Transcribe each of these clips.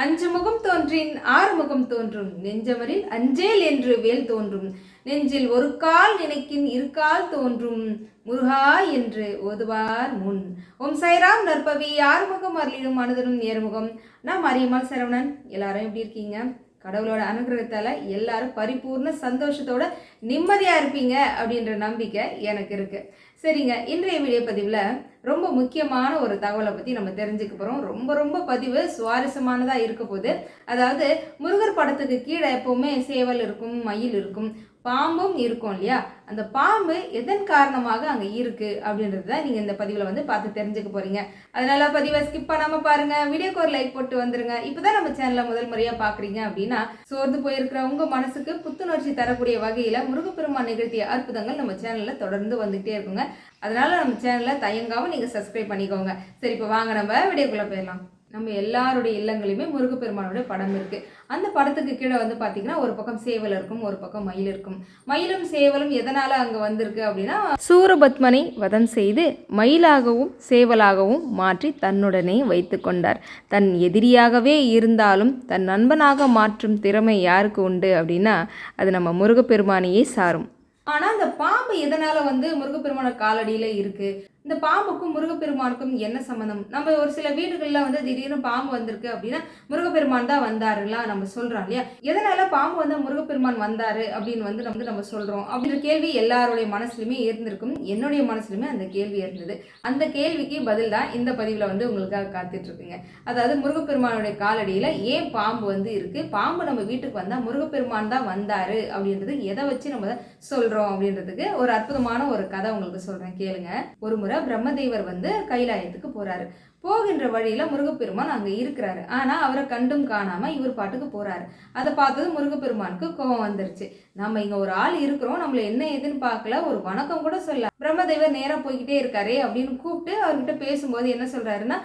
அஞ்சு முகம் தோன்றின் ஆறு முகம் தோன்றும். நெஞ்சமரில் அஞ்சேல் என்று வேல் தோன்றும். நெஞ்சில் ஒரு கால் நினைக்கின் இருக்கால் தோன்றும். முருகா என்று ஓதுவார் முன். ஓம் சைராம் நற்பவி ஆறுமுகம் அருளிடும் மனதனும் நேர்முகம் நான் மரியம்மாள் சரவணன் எல்லாரும் எப்படி இருக்கீங்க? கடவுளோட அனுகிரகத்தால் எல்லாரும் பரிபூர்ண சந்தோஷத்தோட நிம்மதியாக இருப்பீங்க அப்படின்ற நம்பிக்கை எனக்கு இருக்குது சரிங்க. இன்றைய வீடியோ பதிவில் ரொம்ப முக்கியமான ஒரு தகவலை பற்றி நம்ம தெரிஞ்சுக்க போகிறோம் ரொம்ப ரொம்ப பதிவு சுவாரஸ்யமானதாக இருக்க போகுது. அதாவது முருகர் படத்துக்கு கீழே எப்போவுமே சேவல் இருக்கும் மயில் இருக்கும் பாம்பும் இருக்கும் இல்லையா? அந்த பாம்பு எதன் காரணமாக அங்கே இருக்குது அப்படின்றது தான் நீங்கள் இந்த பதிவில் வந்து பார்த்து தெரிஞ்சுக்க போகிறீங்க அதனால் பதிவை ஸ்கிப் பண்ணாமல் பாருங்கள் வீடியோக்கு ஒரு லைக் போட்டு வந்துருங்க. இப்போதான் நம்ம சேனலை முதல் முறையாக பார்க்குறீங்க அப்படின்னா சோர்ந்து போயிருக்கிற உங்கள் மனசுக்கு புத்துணர்ச்சி தரக்கூடிய வகையில் முருகப்பெருமான் நிகழ்த்திய அற்புதங்கள் நம்ம சேனலில் தொடர்ந்து வந்துகிட்டே இருக்குங்க. அதனால் நம்ம சேனலை தயங்காமல் நீங்கள் சப்ஸ்கிரைப் பண்ணிக்கோங்க. சரி இப்போ வாங்க நம்ம வீடியோக்குள்ளே போயிடலாம். நம்ம எல்லாருடைய இல்லங்களையுமே முருகப்பெருமானோட படம் இருக்குது அந்த படத்துக்கு கீழே வந்து பார்த்தீங்கன்னா ஒரு பக்கம் சேவல் இருக்கும் ஒரு பக்கம் மயில் இருக்கும். மயிலும் சேவலும் எதனால் அங்கே வந்திருக்கு அப்படின்னா சூரபத்மனை வதம் செய்து மயிலாகவும் சேவலாகவும் மாற்றி தன்னுடனே வைத்து கொண்டார். தன் எதிரியாகவே இருந்தாலும் தன் நண்பனாக மாற்றும் திறமை யாருக்கு உண்டு அப்படின்னா அது நம்ம முருகப்பெருமானையே சாரும். ஆனால் அந்த பாம்பு எதனால் வந்து முருகப்பெருமான காலடியில் இருக்குது இந்த பாம்புக்கும் முருகப்பெருமானுக்கும் என்ன சம்மந்தம் நம்ம ஒரு சில வீடுகளில் வந்து திடீர்னு பாம்பு வந்திருக்கு அப்படின்னா முருகப்பெருமான் தான் வந்தாருலாம் நம்ம சொல்கிறோம் இல்லையா? எதனால பாம்பு வந்து முருகப்பெருமான் வந்தாரு அப்படின்னு வந்து நம்ம நம்ம சொல்கிறோம் அப்படின்ற கேள்வி எல்லாருடைய மனசுலையுமே இருந்திருக்கும். என்னுடைய மனசுலையுமே அந்த கேள்வி இருந்தது. அந்த கேள்விக்கு பதில் தான் இந்த பதிவில் வந்து உங்களுக்காக காத்துட்ருக்குங்க. அதாவது முருகப்பெருமானுடைய காலடியில் ஏன் பாம்பு வந்து இருக்குது பாம்பு நம்ம வீட்டுக்கு வந்தால் முருகப்பெருமான் தான் வந்தாரு அப்படின்றது எதை வச்சு நம்ம சொல்கிறோம் அப்படின்றதுக்கு ஒரு அற்புதமான ஒரு கதை உங்களுக்கு சொல்கிறேன் கேளுங்க. ஒரு முறை பிரம்மதேவர் வந்து கைலாயத்துக்கு போறாரு. போகின்ற வழியில முருகப்பெருமான் அங்க இருக்கிறாரு. ஆனா அவரை கண்டும் காணாம இவர் பாட்டுக்கு போறாரு. அதை பார்த்தது முருகப்பெருமானுக்கு கோபம் வந்துருச்சு. நம்ம இங்க ஒரு ஆள் இருக்கிறோம். நம்மள என்ன ஏதுன்னு பார்க்கல. ஒரு வணக்கம் கூட சொல்ல பிரம்மதேவர் நேரா போய்கிட்டே இருக்காரே அப்படின்னு கூப்பிட்டு அவர்கிட்ட பேசும்போது என்ன சொல்றாருன்னா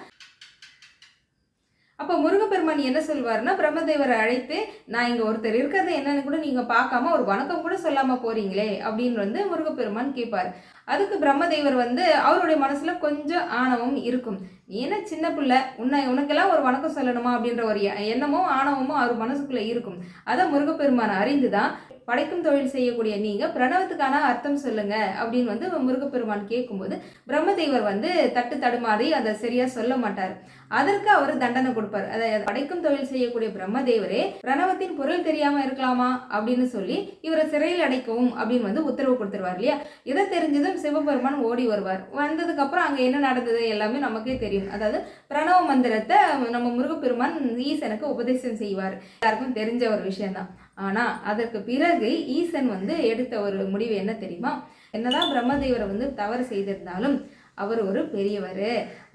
அப்போ முருகப்பெருமான் என்ன சொல்வார்னா பிரம்மதேவரை அழைத்து நான் இங்கே ஒருத்தர் இருக்கிறது என்னன்னு கூட நீங்கள் பார்க்காம ஒரு வணக்கம் கூட சொல்லாமல் போறீங்களே அப்படின்னு வந்து முருகப்பெருமான் கேட்பார் அதுக்கு பிரம்மதேவர் வந்து அவருடைய மனசில் கொஞ்சம் ஆணவம் இருக்கும். நீ என்ன சின்ன பிள்ளை? உன்னை உனக்கெல்லாம் ஒரு வணக்கம் சொல்லணுமா? அப்படின்ற ஒரு எண்ணமும் ஆணவமும் அவர் மனசுக்குள்ளே இருக்கும். அதை முருகப்பெருமான் அறிந்துதான் படைக்கும் தொழில் செய்யக்கூடிய நீங்க பிரணவத்துக்கான அர்த்தம் சொல்லுங்க அப்படின்னு வந்து முருகப்பெருமான் கேட்கும்போது பிரம்மதேவர் வந்து தட்டு தடுமாறி அதை சரியா சொல்ல மாட்டார். அதற்கு அவர் தண்டனை கொடுப்பார். அதை படைக்கும் தொழில் செய்யக்கூடிய பிரம்மதேவரே பிரணவத்தின் பொருள் தெரியாம இருக்கலாமா அப்படின்னு சொல்லி இவரை சிறையில் அடைக்கவும் அப்படின்னு வந்து உத்தரவு கொடுத்துருவார் இல்லையா? இதை தெரிஞ்சதும் சிவபெருமான் ஓடி வருவார். வந்ததுக்கு அப்புறம் அங்க என்ன நடந்தது எல்லாமே நமக்கே தெரியும். அதாவது பிரணவ மந்திரத்தை நம்ம முருகப்பெருமான் ஈசனுக்கு உபதேசம் செய்வார். எல்லாருக்கும் தெரிஞ்ச ஒரு விஷயம்தான். ஆனால் அதற்கு பிறகு ஈசன் வந்து எடுத்த ஒரு முடிவு என்ன தெரியுமா? என்னதான் பிரம்மதேவரை வந்து தவறு செய்திருந்தாலும் அவர் ஒரு பெரியவர்.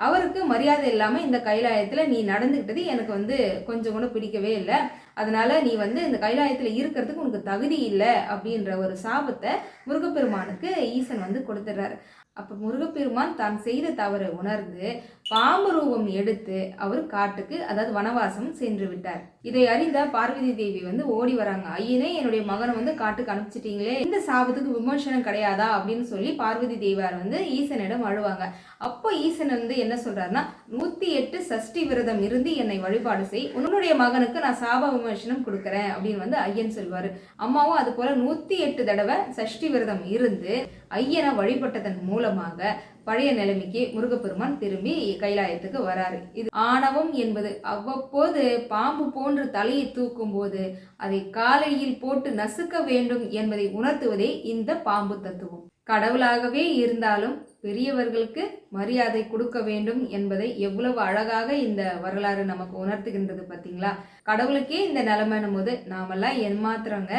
அவருக்கு மரியாதை இல்லாமல் இந்த கைலாயத்தில் நீ நடந்துக்கிட்டது எனக்கு வந்து கொஞ்சம் கூட பிடிக்கவே இல்லை. அதனால் நீ வந்து இந்த கைலாயத்தில் இருக்கிறதுக்கு உனக்கு தகுதி இல்லை அப்படின்ற ஒரு சாபத்தை முருகப்பெருமானுக்கு ஈசன் வந்து கொடுத்துட்றாரு. அப்போ முருகப்பெருமான் தான் செய்த தவறு உணர்ந்து பாம்பு ரூபம் எடுத்து அவர் காட்டுக்கு அதாவது வனவாசம் சென்று விட்டார். இதை அறிந்த பார்வதி தேவி வந்து ஓடி வராங்க. ஐயனே என்னுடைய மகனை வந்து காட்டுக்கு அனுப்பிச்சிட்டீங்களே. இந்த சாபத்துக்கு விமர்சனம் கிடையாதா? அப்படின்னு சொல்லி பார்வதி தேவியார் வந்து ஈசனிடம் அழுவாங்க. அப்போ ஈசன் வந்து என்ன சொல்றாருன்னா நூத்தி எட்டு சஷ்டி விரதம் இருந்து என்னை வழிபாடு செய். உன்னுடைய மகனுக்கு நான் சாப விமர்சனம் கொடுக்குறேன். அப்படின்னு வந்து ஐயன் சொல்வாரு. அம்மாவும் அது போல நூத்தி எட்டு தடவை சஷ்டி விரதம் இருந்து ஐயனை வழிபட்டதன் மூலமாக பழைய நிலைமைக்கு முருகப்பெருமான் திரும்பி கைலாயத்துக்கு வராரு. இது ஆணவம் என்பது. அவ்வப்போது பாம்பு போன்று தலையை தூக்கும் போது அதை காலையில் போட்டு நசுக்க வேண்டும் என்பதை உணர்த்துவதே இந்த பாம்பு தத்துவம். கடவுளாகவே இருந்தாலும் பெரியவர்களுக்கு மரியாதை கொடுக்க வேண்டும் என்பதை எவ்வளவு அழகாக இந்த வரலாறு நமக்கு உணர்த்துகின்றது பார்த்தீங்களா கடவுளுக்கே இந்த நிலைமைனும் போது நாமெல்லாம் ஏமாத்துறோங்க.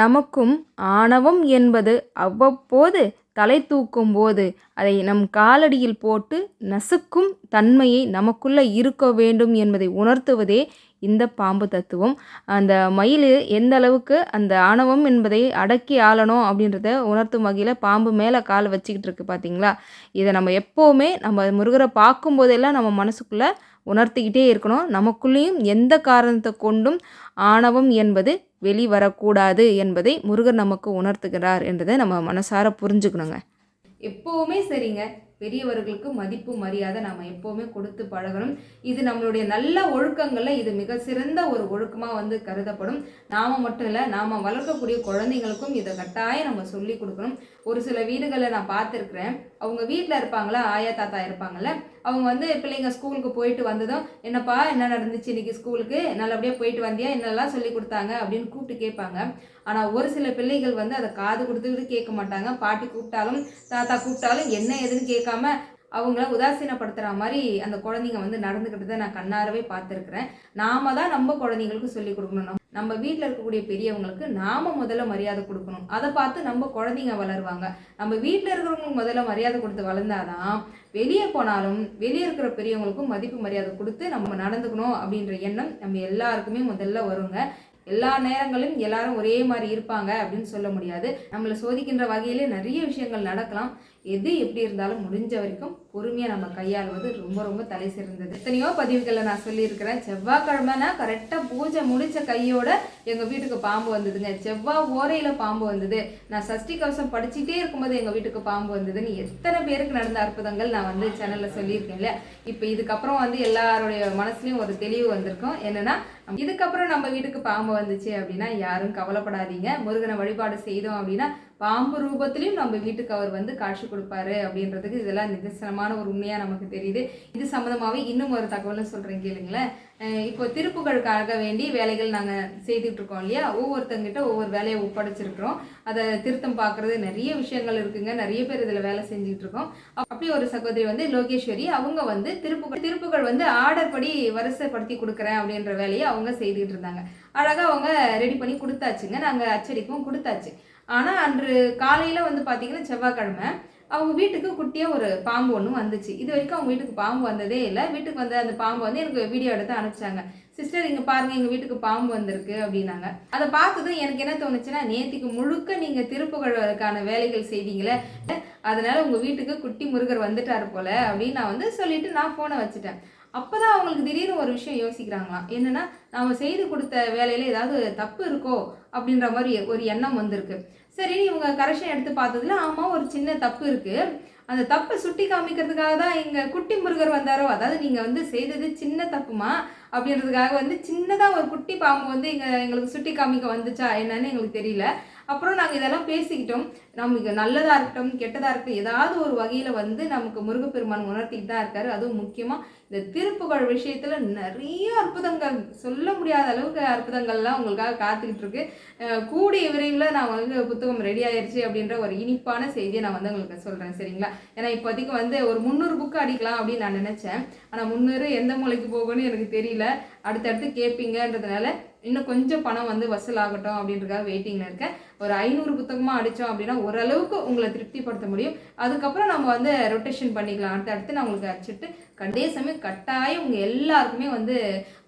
நமக்கும் ஆணவம் என்பது அவ்வப்போது தலை தூக்கும் போது அதை நம் காலடியில் போட்டு நசுக்கும் தன்மையை நமக்குள்ளே இருக்க வேண்டும் என்பதை உணர்த்துவதே இந்த பாம்பு தத்துவம். அந்த மயில் எந்த அளவுக்கு அந்த ஆணவம் என்பதை அடக்கி ஆளணும் அப்படின்றத உணர்த்தும் வகையில் பாம்பு மேலே காலை வச்சுக்கிட்டு இருக்கு பார்த்தீங்களா இதை நம்ம எப்போவுமே நம்ம முருகரை பார்க்கும்போதெல்லாம் நம்ம மனசுக்குள்ளே உணர்த்திக்கிட்டே இருக்கணும். நமக்குள்ளேயும் எந்த காரணத்தை கொண்டும் ஆணவம் என்பது வெளிவரக்கூடாது என்பதை முருகர் நமக்கு உணர்த்துகிறார் என்றதை நம்ம மனசார புரிஞ்சுக்கணுங்க. எப்போவுமே சரிங்க. பெரியவர்களுக்கு மதிப்பு மரியாதை நாம் எப்போவுமே கொடுத்து பழகணும். இது நம்மளுடைய நல்ல ஒழுக்கங்களில் இது மிக சிறந்த ஒரு ஒழுக்கமாக வந்து கருதப்படும். நாம் மட்டும் இல்லை நாம் வளர்க்கக்கூடிய குழந்தைங்களுக்கும் இதை கட்டாயம் நம்ம சொல்லி கொடுக்கணும். ஒரு சில வீடுகளை நான் பார்த்துருக்குறேன். அவங்க வீட்டில் இருப்பாங்களா? ஆயா தாத்தா இருப்பாங்கள்ல அவங்க வந்து பிள்ளைங்க ஸ்கூலுக்கு போயிட்டு வந்ததும் என்னப்பா என்ன நடந்துச்சு இன்னைக்கு ஸ்கூலுக்கு? நல்லபடியாக போயிட்டு வந்தியா? என்னெல்லாம் சொல்லி கொடுத்தாங்க? அப்படின்னு கூப்பிட்டு கேட்பாங்க. ஆனால் ஒரு சில பிள்ளைகள் வந்து அதை காது கொடுத்துக்கிட்டு கேட்க மாட்டாங்க. பாட்டி கூப்பிட்டாலும் தாத்தா கூப்பிட்டாலும் என்ன ஏதுன்னு கேட்காம அவங்கள உதாசீனப்படுத்துகிற மாதிரி அந்த குழந்தைங்க வந்து நடந்துக்கிட்டதை நான் கண்ணாரவே பார்த்துருக்குறேன். நாம தான் நம்ம குழந்தைங்களுக்கு சொல்லி கொடுக்கணும். நம்ம- வீட்டில் இருக்கக்கூடிய பெரியவங்களுக்கு நாம முதல்ல மரியாதை கொடுக்கணும். அதை பார்த்து நம்ம குழந்தைங்க வளருவாங்க. நம்ம வீட்டில் இருக்கிறவங்களுக்கு முதல்ல மரியாதை கொடுத்து வளர்ந்தாதான் வெளியே போனாலும் வெளியே இருக்கிற பெரியவங்களுக்கும் மதிப்பு மரியாதை கொடுத்து நம்ம நடந்துக்கணும் அப்படின்ற எண்ணம் நம்ம எல்லாருக்குமே முதல்ல வருங்க. எல்லா நேரங்களிலும் எல்லாரும் ஒரே மாதிரி இருப்பாங்க அப்படின்னு சொல்ல முடியாது. நம்மளை சோதிக்கின்ற வகையிலே நிறைய விஷயங்கள் நடக்கலாம். எது எப்படி இருந்தாலும் முடிஞ்ச வரைக்கும் பொறுமையாக நம்ம கையாளுவது ரொம்ப ரொம்ப தலை சிறந்தது. எத்தனையோ பதிவுகளை நான் சொல்லியிருக்கிறேன். செவ்வாய்க்கிழமைனா கரெக்டாக பூஜை முடிச்ச கையோட எங்கள் வீட்டுக்கு பாம்பு வந்ததுங்க. செவ்வாய் ஓரையில் பாம்பு வந்தது. நான் சஷ்டி கவசம் படிச்சுட்டே இருக்கும்போது எங்கள் வீட்டுக்கு பாம்பு வந்ததுன்னு எத்தனை பேருக்கு நடந்த அற்புதங்கள் நான் வந்து சேனலில் சொல்லியிருக்கேன் இல்லையா? இப்போ இதுக்கப்புறம் வந்து எல்லாருடைய மனசுலையும் ஒரு தெளிவு வந்திருக்கும். என்னென்னா இதுக்கப்புறம் நம்ம வீட்டுக்கு பாம்பு வந்துச்சு அப்படின்னா யாரும் கவலைப்படாதீங்க. முருகனை வழிபாடு செய்தோம் அப்படின்னா பாம்பு ரூபத்திலையும் நம்ம வீட்டுக்கு அவர் வந்து காட்சி கொடுப்பாரு அப்படின்றதுக்கு இதெல்லாம் நிதர்சனமான ஒரு உண்மையாக நமக்கு தெரியுது. இது சம்மந்தமாகவே இன்னும் ஒரு தகவலும் சொல்கிறேன் கேளுங்களேன். இப்போ திருப்புகளுக்காக வேண்டி வேலைகள் நாங்கள் செய்துட்டு இருக்கோம் இல்லையா? ஒவ்வொருத்தங்கிட்ட ஒவ்வொரு வேலையை ஒப்படைச்சிருக்கிறோம். அதை திருத்தம் பார்க்குறது நிறைய விஷயங்கள் இருக்குங்க. நிறைய பேர் இதில் வேலை செஞ்சுட்டு இருக்கோம். அப்படி ஒரு சகோதரி வந்து லோகேஸ்வரி அவங்க வந்து திருப்புகள் திருப்புகள் வந்து ஆர்டர் படி வரிசைப்படுத்தி கொடுக்குறேன் அப்படின்ற வேலையை அவங்க செய்துட்டு இருந்தாங்க. அழகாக அவங்க ரெடி பண்ணி கொடுத்தாச்சுங்க. நாங்கள் அச்சடிக்கவும் கொடுத்தாச்சு. ஆனால் அன்று காலையில் வந்து பார்த்தீங்கன்னா செவ்வாய்க்கிழமை அவங்க வீட்டுக்கு குட்டியாக ஒரு பாம்பு ஒன்று வந்துச்சு. இது வரைக்கும் அவங்க வீட்டுக்கு பாம்பு வந்ததே இல்லை. வீட்டுக்கு வந்த அந்த பாம்பு வந்து எனக்கு வீடியோ எடுத்து அனுப்பிச்சாங்க. சிஸ்டர் இங்கே பாருங்கள் எங்கள் வீட்டுக்கு பாம்பு வந்திருக்கு அப்படின்னாங்க. அதை பார்த்ததும் எனக்கு என்ன தோணுச்சுன்னா நேத்திக்கு முழுக்க நீங்கள் திருப்புகழ்வதற்கான வேலைகள் செய்தீங்களே அதனால் உங்கள் வீட்டுக்கு குட்டி முருகர் வந்துட்டார் போல அப்படின்னு நான் வந்து சொல்லிவிட்டு நான் ஃபோனை வச்சுட்டேன். அப்போ தான் அவங்களுக்கு திடீர்னு ஒரு விஷயம் யோசிக்கிறாங்களாம் என்னென்னா நாம் செய்து கொடுத்த வேலையில் ஏதாவது தப்பு இருக்கோ அப்படின்ற மாதிரி ஒரு எண்ணம் வந்திருக்கு. சரி இவங்க கரெக்ஷன் எடுத்து பார்த்ததுல ஆமாம் ஒரு சின்ன தப்பு இருக்குது அந்த தப்பை சுட்டி காமிக்கிறதுக்காக தான் எங்கள் குட்டி முருகர் வந்தாரோ? அதாவது நீங்கள் வந்து செய்தது சின்ன தப்புமா? அப்படின்றதுக்காக வந்து சின்னதாக ஒரு குட்டி பாம்பு வந்து இங்கே எங்களுக்கு சுட்டி காமிக்க வந்துச்சா? என்னன்னு எங்களுக்கு தெரியல. அப்புறம் நாங்கள் இதெல்லாம் பேசிக்கிட்டோம். நமக்கு நல்லதாக இருக்கட்டும் கெட்டதாக இருக்கட்டும் ஏதாவது ஒரு வகையில் வந்து நமக்கு முருகப்பெருமான் உணர்த்திட்டு தான் இருக்காரு. அதுவும் முக்கியமாக இந்த திருப்புகழ் விஷயத்தில் நிறைய அற்புதங்கள் சொல்ல முடியாத அளவுக்கு அற்புதங்கள்லாம் உங்களுக்காக காத்துக்கிட்டு இருக்கு கூடிய விரைவில் நான் வந்து புத்தகம் ரெடி ஆயிடுச்சு அப்படின்ற ஒரு இனிப்பான செய்தியை நான் வந்து உங்களுக்கு சொல்கிறேன் சரிங்களா? ஏன்னா இப்போதைக்கு வந்து ஒரு முந்நூறு புக்கு அடிக்கலாம் அப்படின்னு நான் நினச்சேன். ஆனால் முந்நூறு எந்த மூலைக்கு போகணும்னு எனக்கு தெரியல. அடுத்தடுத்து கேட்பீங்கன்றதுனால இன்னும் கொஞ்சம் பணம் வந்து வசூல் ஆகட்டும் அப்படின்றதுக்காக வெயிட்டிங்கில் இருக்கேன். ஒரு ஐநூறு புத்தகமாக அடித்தோம் அப்படின்னா ஓரளவுக்கு உங்களை திருப்திப்படுத்த முடியும். அதுக்கப்புறம் நம்ம வந்து ரொட்டேஷன் பண்ணிக்கலாம். அடுத்து அடுத்து நான் உங்களுக்கு அடிச்சுட்டு கண்டே சமயம் கட்டாயம் உங்கள் எல்லாருக்குமே வந்து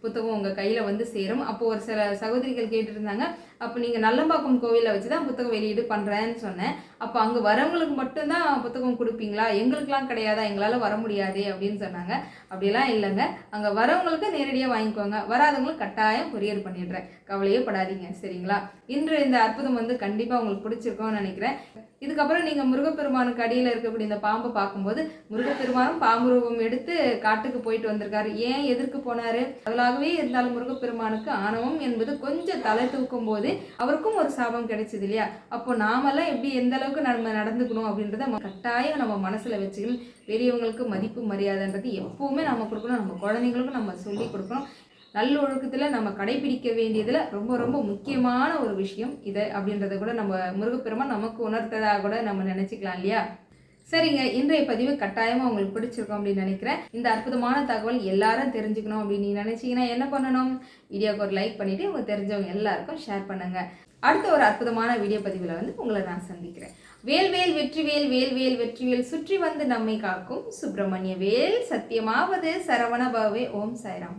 புத்தகம் உங்கள் கையில் வந்து சேரும். அப்போது ஒரு சில சகோதரிகள் கேட்டுருந்தாங்க அப்போ நீங்கள் நல்லம்பாக்கம் கோவிலில் வச்சு தான் புத்தகம் வெளியீடு பண்ணுறேன்னு சொன்னேன். அப்போ அங்கே வரவங்களுக்கு மட்டும்தான் புத்தகம் கொடுப்பீங்களா? எங்களுக்கெல்லாம் கிடையாதா? எங்களால் வர முடியாதே? அப்படின்னு சொன்னாங்க. அப்படிலாம் இல்லைங்க. அங்கே வரவங்களுக்கு நேரடியாக வாங்கிக்கோங்க. வராதவங்களுக்கு கட்டாயம் கொரியர் பண்ணிடுறேன். கவலையே படாதீங்க. சரிங்களா? இன்று இந்த அற்புதம் வந்து கண்டிப்பாக உங்களுக்கு பிடிச்சிருக்கும்னு நினைக்கிறேன். இதுக்கப்புறம் நீங்கள் முருகப்பெருமானுக்கு அடியில் இருக்கக்கூடிய இந்த பாம்பை பார்க்கும்போது முருகப்பெருமானும் பாம்பு ரூபம் எடுத்து காட்டுக்கு போயிட்டு வந்திருக்காரு. ஏன் எதற்கு போனாரு? அவளாகவே இருந்தாலும் முருகப்பெருமானுக்கு ஆணவம் என்பது கொஞ்சம் தலை தூக்கும் போது அவருக்கும் ஒரு சாபம் கிடைச்சது இல்லையா? அப்போ நாமெல்லாம் எப்படி எந்த அளவுக்கு நம்ம நடந்துக்கணும் அப்படின்றத கட்டாயம் நம்ம மனசுல வச்சுக்கணும். பெரியவங்களுக்கு மதிப்பு மரியாதைன்றது எப்பவுமே நம்ம கொடுக்கணும். நம்ம குழந்தைங்களுக்கும் நம்ம சொல்லி கொடுக்கணும். நல்லொழுக்கத்தில் நம்ம கடைபிடிக்க வேண்டியதில் ரொம்ப ரொம்ப முக்கியமான ஒரு விஷயம் இது அப்படின்றத கூட நம்ம முருகப்பெருமான் நமக்கு உணர்த்ததாக கூட நம்ம நினச்சிக்கலாம் இல்லையா? சரிங்க இன்றைய பதிவு கட்டாயமாக உங்களுக்கு பிடிச்சிருக்கும் அப்படின்னு நினைக்கிறேன். இந்த அற்புதமான தகவல் எல்லாரும் தெரிஞ்சுக்கணும் அப்படின்னு நீங்கள் நினைச்சீங்கன்னா என்ன பண்ணணும்? வீடியோக்கு ஒரு லைக் பண்ணிட்டு உங்க தெரிஞ்சவங்க எல்லாருக்கும் ஷேர் பண்ணுங்க. அடுத்த ஒரு அற்புதமான வீடியோ பதிவில் வந்து உங்களை நான் சந்திக்கிறேன். வேல்வேல் வெற்றிவேல் வேல்வேல் வெற்றிவேல் சுற்றி வந்து நம்மை காக்கும் சுப்பிரமணிய வேல். சத்தியமாவது சரவண பவே ஓம் சாய்ராம்.